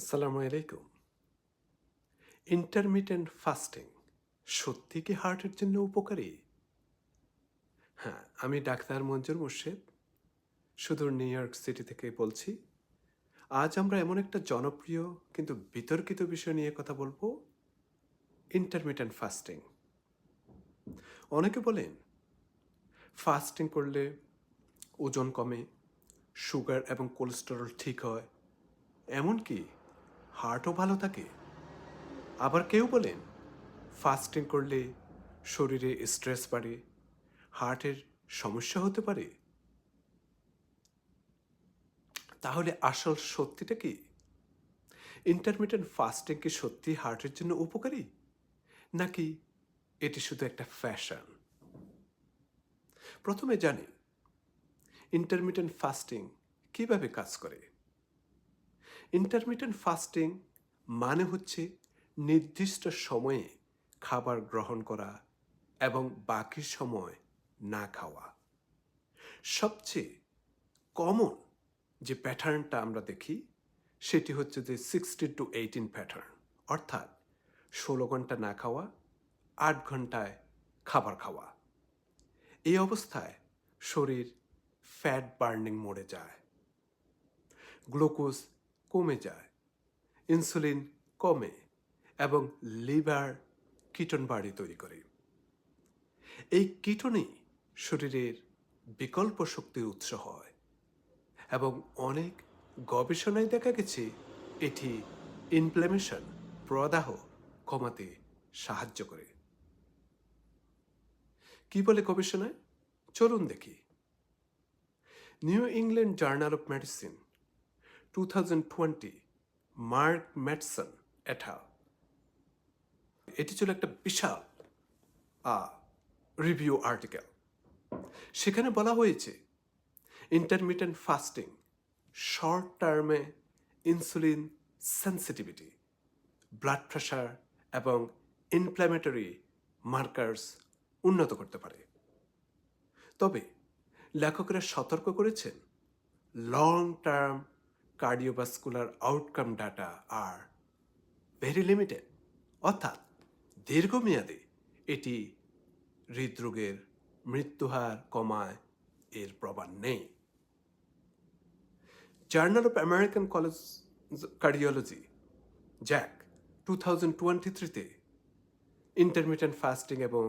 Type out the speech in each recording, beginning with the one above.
আসসালামু আলাইকুম। Intermittent fasting সত্যি কি হার্টের জন্য উপকারী? হ্যাঁ আমি ডাক্তার মঞ্জুর মুর্শেদ সুদূর নিউ ইয়র্ক সিটি থেকে বলছি। আজ আমরা এমন একটা জনপ্রিয় কিন্তু বিতর্কিত বিষয় নিয়ে কথা বলব ইন্টারমিটেন্ট ফাস্টিং অনেকে বলেন ফাস্টিং করলে ওজন কমে সুগার এবং কোলেস্টেরল ঠিক হয়। এমনকি হার্টও ভালো থাকে। আবার কেউ বলেন, ফাস্টিং করলে শরীরে স্ট্রেস বাড়ে, হার্টের সমস্যা হতে পারে। তাহলে আসল সত্যিটা কি? ইন্টারমিডিয়েন্ট ফাস্টিং কি সত্যি হার্টের জন্য উপকারী? নাকি এটি শুধু একটা ফ্যাশন? প্রথমে জানি ইন্টারমিডিয়েন্ট ফাস্টিং কীভাবে কাজ করে। ইন্টারমিটেন্ট ফাস্টিং মানে হচ্ছে নির্দিষ্ট সময়ে খাবার গ্রহণ করা এবং বাকি সময় না খাওয়া। সবচেয়ে কমন যে প্যাটার্নটা আমরা দেখি, সেটি হচ্ছে যে সিক্সটি টু এইটিন প্যাটার্ন অর্থাৎ ষোলো ঘণ্টা না খাওয়া, আট ঘন্টায় খাবার খাওয়া। এই অবস্থায় শরীর ফ্যাট বার্নিং মরে যায়। গ্লুকোজ কমে যায়। ইনসুলিন কমে এবং লিভার কিটন বাড়ি তৈরি করে। এই কিটনই শরীরের বিকল্প শক্তির উৎস হয় এবং অনেক গবেষণায় দেখা গেছে এটি ইনফ্লেমেশন প্রদাহ কমাতে সাহায্য করে। কি বলে গবেষণায়? চলুন দেখি। New England journal of medicine 2020 Mark Mattson et al এটি ছিল একটা বিশাল রিভিউ আর্টিকেল সেখানে বলা হয়েছে ইন্টারমিটেন্ট ফাস্টিং শর্ট টার্মে ইনসুলিন সেন্সিটিভিটি ব্লাড প্রেশার এবং ইনফ্ল্যামেটরি মার্কার্স উন্নত করতে পারে। তবে লেখকরা সতর্ক করেছেন long term cardiovascular outcome data are very limited অর্থাৎ দীর্ঘমেয়াদে এটি হৃদরোগের মৃত্যুহার কমায়, এর প্রমাণ নেই। Journal of American college cardiology JACC two thousand twenty থ্রিতে ইন্টারমিটেন্ট ফাস্টিং এবং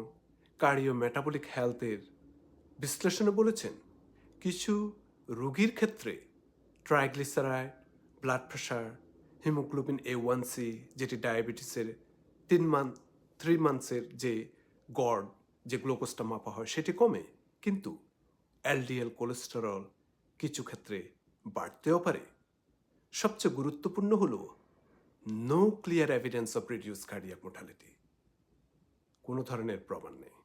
কার্ডিও মেটাবলিক হেলথের বিশ্লেষণে বলেছেন, কিছু রোগীর ক্ষেত্রে triglyceride blood pressure haemoglobin A one C যেটি ডায়াবেটিসের তিন মান্থ থ্রি মান্থসের যে গড়, যে গ্লুকোজটা মাপা হয়, সেটি কমে। কিন্তু এলডিএল কোলেস্টেরল কিছু ক্ষেত্রে বাড়তেও পারে। সবচেয়ে গুরুত্বপূর্ণ হল no clear evidence of reduce cardiac mortality কোনো ধরনের প্রমাণ নেই।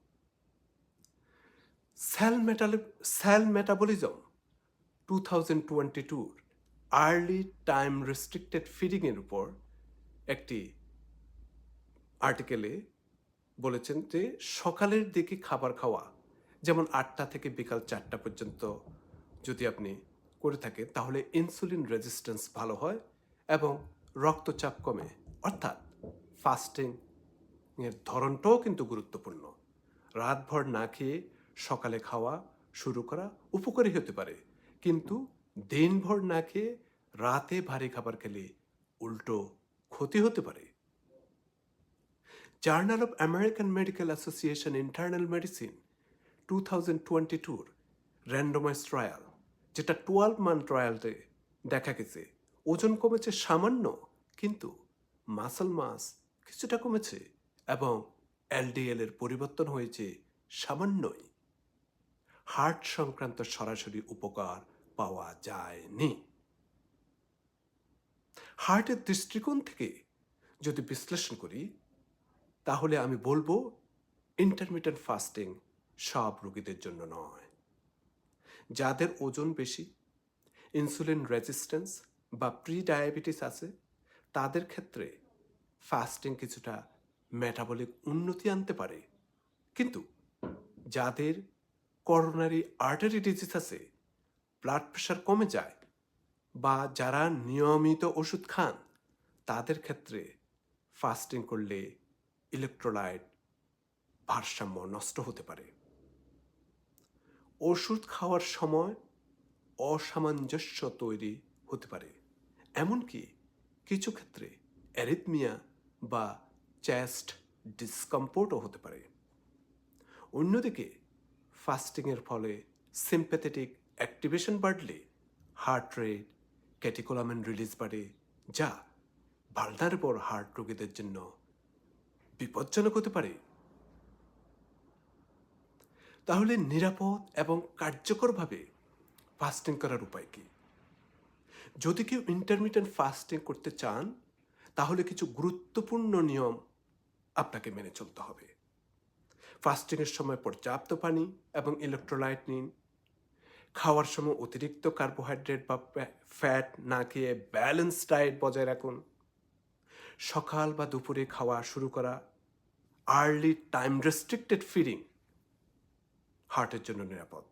Cell metal cell metabolism two thousand twenty টুর আর্লি টাইম রেস্ট্রিক্টেড ফিডিংয়ের উপর একটি আর্টিকেলে বলেছেন যে সকালের দিকে খাবার খাওয়া যেমন আটটা থেকে বিকাল চারটা পর্যন্ত যদি আপনি করে থাকেন, তাহলে ইনসুলিন রেজিস্ট্যান্স ভালো হয় এবং রক্তচাপ কমে। অর্থাৎ ফাস্টিং এর ধরনটাও কিন্তু গুরুত্বপূর্ণ। রাতভর না খেয়ে সকালে খাওয়া শুরু করা উপকারী হতে পারে। কিন্তু দিনভর না খেয়ে রাতে ভারী খাবার খেলে উল্টো ক্ষতি হতে পারে। Journal of American medical association internal medicine two thousand twenty tour randomise trial, যেটা টুয়েলভ মান্থ ট্রায়ালতে দেখা গেছে, ওজন কমেছে সামান্য, কিন্তু মাসল মাস কিছুটা কমেছে এবং এলডিএল এর পরিবর্তন হয়েছে সামান্যই। হার্ট সংক্রান্ত সরাসরি উপকার পাওয়া যায়নি। হার্টের দৃষ্টিকোণ থেকে যদি বিশ্লেষণ করি, তাহলে আমি বলব ইন্টারমিটেন্ট ফাস্টিং সব রোগীদের জন্য নয়। যাদের ওজন বেশি ইনসুলিন রেজিস্ট্যান্স বা প্রি ডায়াবেটিস আছে, তাদের ক্ষেত্রে ফাস্টিং কিছুটা মেটাবলিক উন্নতি আনতে পারে। কিন্তু যাদের করোনারি আর্টারি ডিজিজ আছে ব্লাড প্রেশার কমে যায় বা যারা নিয়মিত ওষুধ খান, তাদের ক্ষেত্রে ফাস্টিং করলে ইলেকট্রোলাইট ভারসাম্য নষ্ট হতে পারে। ওষুধ খাওয়ার সময় অসামঞ্জস্য তৈরি হতে পারে, এমনকি কিছু ক্ষেত্রে অ্যারিথমিয়া বা চেস্ট ডিসকমফোর্টও হতে পারে। অন্যদিকে ফাস্টিংয়ের ফলে সিম্প্যাথেটিক অ্যাক্টিভেশন বাড়লে হার্ট রেট ক্যাটিকোলামেন রিলিজ বাড়ে, যা ভালনারেবল হার্ট রোগীদের জন্য বিপজ্জনক হতে পারে। তাহলে নিরাপদ এবং কার্যকরভাবে ফাস্টিং করার উপায় কি? যদি কেউ ইন্টারমিডিয়েন্ট ফাস্টিং করতে চান, তাহলে কিছু গুরুত্বপূর্ণ নিয়ম আপনাকে মেনে চলতে হবে। ফাস্টিংয়ের সময় পর্যাপ্ত পানি এবং ইলেকট্রোলাইট নিন। খাওয়ার সময় অতিরিক্ত কার্বোহাইড্রেট বা ফ্যাট না খেয়ে ব্যালেন্স ডায়েট বজায় রাখুন। সকাল বা দুপুরে খাওয়া শুরু করা। আর্লি টাইম রেস্ট্রিক্টেড ফিডিং হার্টের জন্য নিরাপদ।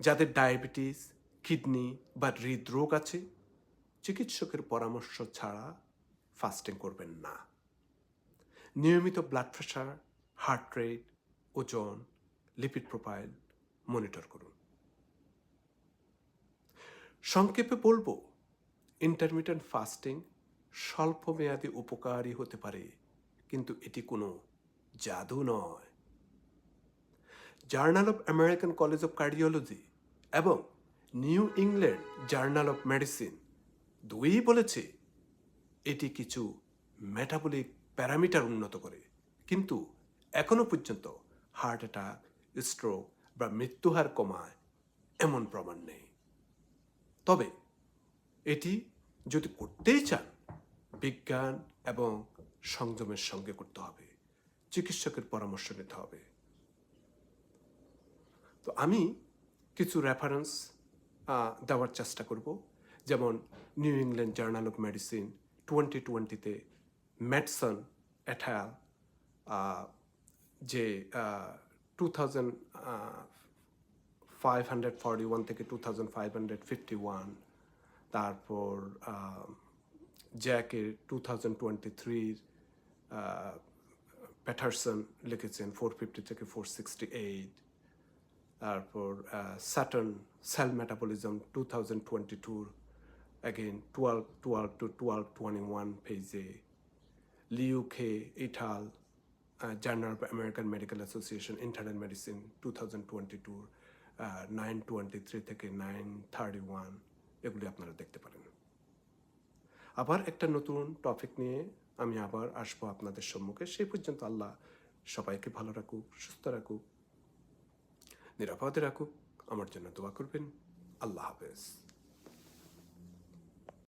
যাদের ডায়াবেটিস কিডনি বা হৃদরোগ আছে, চিকিৎসকের পরামর্শ ছাড়া ফাস্টিং করবেন না। নিয়মিত ব্লাড প্রেশার হার্ট রেট, ওজন, লিপিড প্রোফাইল মনিটর করুন। সংক্ষেপে বলব ইন্টারমিডিয়েন্ট ফাস্টিং স্বল্পমেয়াদী উপকারী হতে পারে, কিন্তু এটি কোনো জাদু নয়। Journal of American college of cardiology এবং New England journal of medicine দুই বলেছে, এটি কিছু মেটাবলিক প্যারামিটার উন্নত করে, কিন্তু এখনও পর্যন্ত হার্ট অ্যাটাক স্ট্রোক বা মৃত্যুহার কমায় এমন প্রমাণ নেই। তবে এটি যদি করতেই চান, বিজ্ঞান এবং সংযমের সঙ্গে করতে হবে, চিকিৎসকের পরামর্শ নিতে হবে। তো আমি কিছু রেফারেন্স দেওয়ার চেষ্টা করব। যেমন New England journal of medicine twenty টোয়েন্টিতে মেডসন অ্যাঠাল যে two thousand five hundred forty one থেকে two thousand five hundred fifty one তারপর জ্যাকের টু থাউজেন্ড টোয়েন্টি থ্রির প্যাটারসন লিখেছেন ফোর ফিফটি থেকে ফোর সিক্সটি এইট তারপর Saturn cell metabolism two thousand twenty tour again twelve twelve to twelve twenty one পেজে লিউখে et al journal American medical association internal medicine two thousand twenty টুর nine twenty three থেকে nine thirty one এগুলি আপনারা দেখতে পারেন। আবার একটা নতুন topic নিয়ে আমি আবার আসব আপনাদের সম্মুখে। সেই পর্যন্ত আল্লাহ সবাইকে ভালো রাখুক, সুস্থ রাখুক, নিরাপদে রাখুক। আমার জন্য দোয়া করবেন। আল্লাহ হাফেজ।